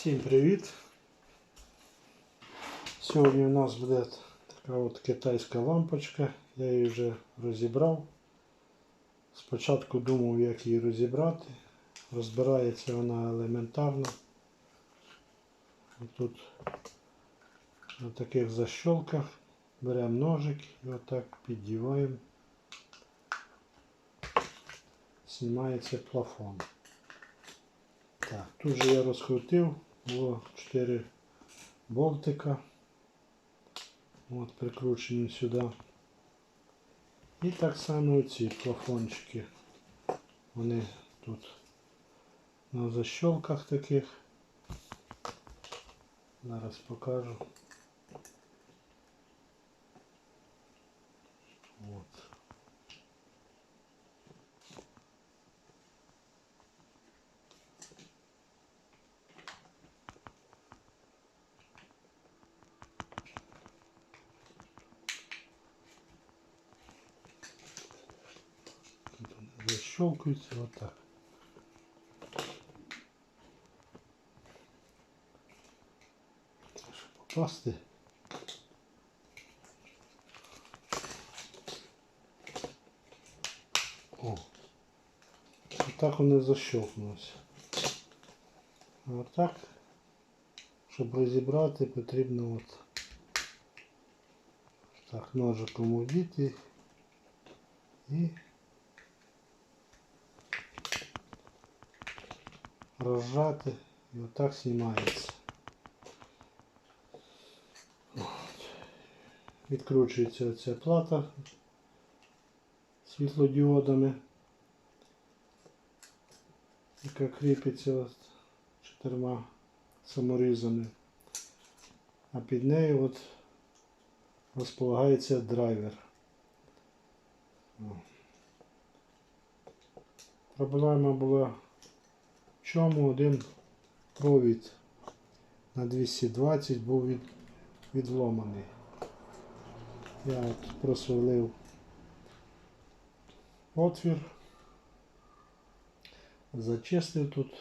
Всім привіт! Сьогодні у нас буде така от китайська лампочка. Я її вже розібрав. Спочатку думав, як її розібрати. Розбирається вона елементарно. Тут на таких защолках беремо ножик і отак піддіваємо. Знімається плафон. Так, тут же я розкрутив, було 4 болтика. От прикручені сюди. І так само ці плафончики. Вони тут на защолках таких. Зараз покажу. От. Тут отак. Треба ж попасти. О. Отак вони защелкнулися. А отак, щоб розібрати, потрібно от так ножиком удіти і розжати і отак знімається. Відкручується оця плата світлодіодами, яка кріпиться чотирма саморізами. А під нею от розполагається драйвер. Проблема була чому один провід на 220 був від, відломаний. Я от просверлив отвір, зачистив тут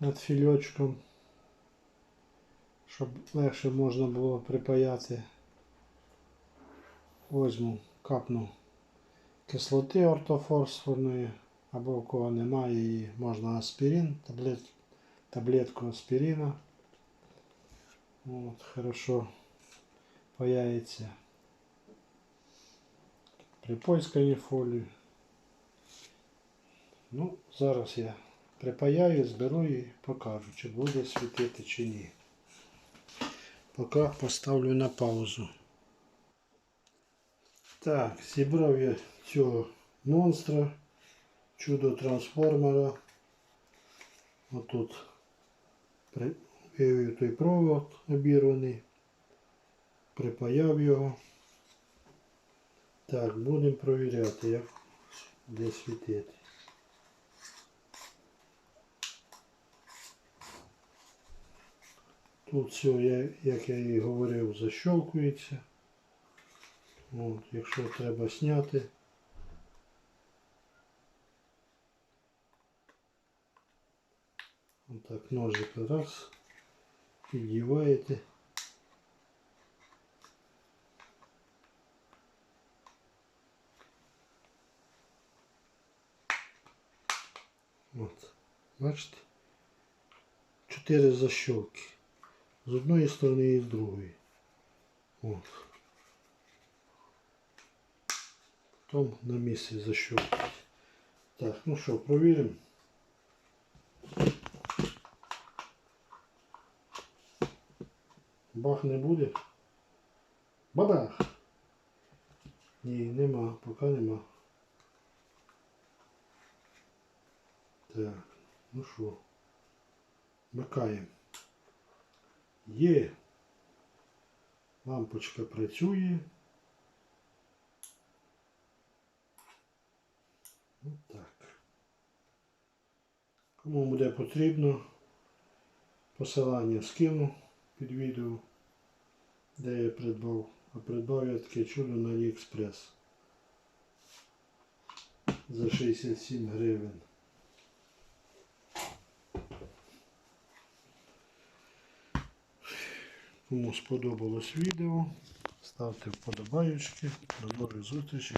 над фільочком, щоб легше можна було припаяти. Возьму, капну кислоти ортофосфорної, або у кого немає її, можна аспірин, таблет, таблетку аспірина. От, хорошо паяється припойскані фолії. Ну, зараз я припаяю, зберу і покажу, чи буде світити чи ні. Поки поставлю на паузу. Так, зібрав я цього монстра, чудо трансформера. Отут вивів той провод обірваний, припаяв його. Так, будемо провіряти, як де світити. Тут все, як я і говорив, защелкується. От, якщо треба зняти. Отак ножик раз, піддіваєте. От, бачите? Чотири защолки. З одної сторони і з другої. От. Потім на місці защелкнуть. Так, ну що, провіримо. Бах не буде. Бабах! Ні, нема, поки нема. Так, ну що, вмикаємо. Є. Лампочка працює. Ось так. Кому буде потрібно, посилання скину під відео, де я придбав? А придбав я таке чудо на Aliexpress за 67 гривень. Кому сподобалось відео, ставте вподобайочки. До нових зустрічей.